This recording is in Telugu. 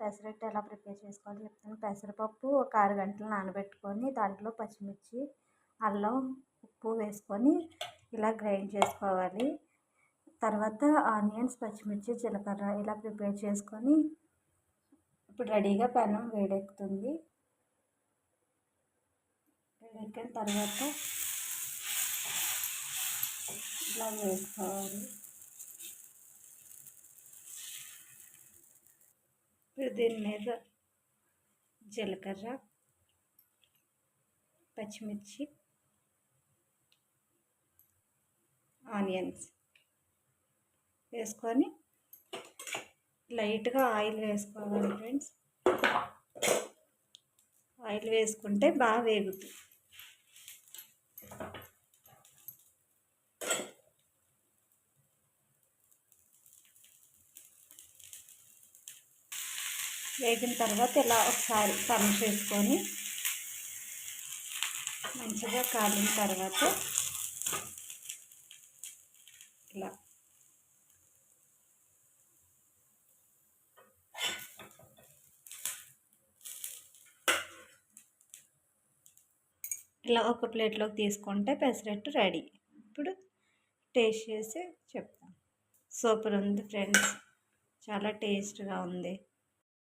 పెసరట్టు ఎలా ప్రిపేర్ చేసుకోవాలో చెప్తాను. పెసరపప్పు ఒక ఆరు గంటలు నానబెట్టుకొని దాంట్లో పచ్చిమిర్చి అల్లం ఉప్పు వేసుకొని ఇలా గ్రైండ్ చేసుకోవాలి. తర్వాత ఆనియన్స్ పచ్చిమిర్చి జీలకర్ర ఇలా ప్రిపేర్ చేసుకొని ఇప్పుడు రెడీగా పెనం వేడెక్కుతుంది. వేడెక్కిన తర్వాత ఇలా వేసుకోవాలి. ఇప్పుడు దీని మీద జీలకర్ర పచ్చిమిర్చి ఆనియన్స్ వేసుకొని లైట్గా ఆయిల్ వేసుకోవాలి ఫ్రెండ్స్. ఆయిల్ వేసుకుంటే బాగా వేగుతుంది వేగిన తర్వాత ఇలా ఒకసారి టర్న్ చేసుకొని మంచిగా కాలిన తర్వాత ఇలా ఇలా ఒక ప్లేట్లోకి తీసుకుంటే పెసరట్టు రెడీ. ఇప్పుడు టేస్ట్ చేసి చెప్తాం. సూపర్ ఉంది ఫ్రెండ్స్. చాలా టేస్ట్గా ఉంది.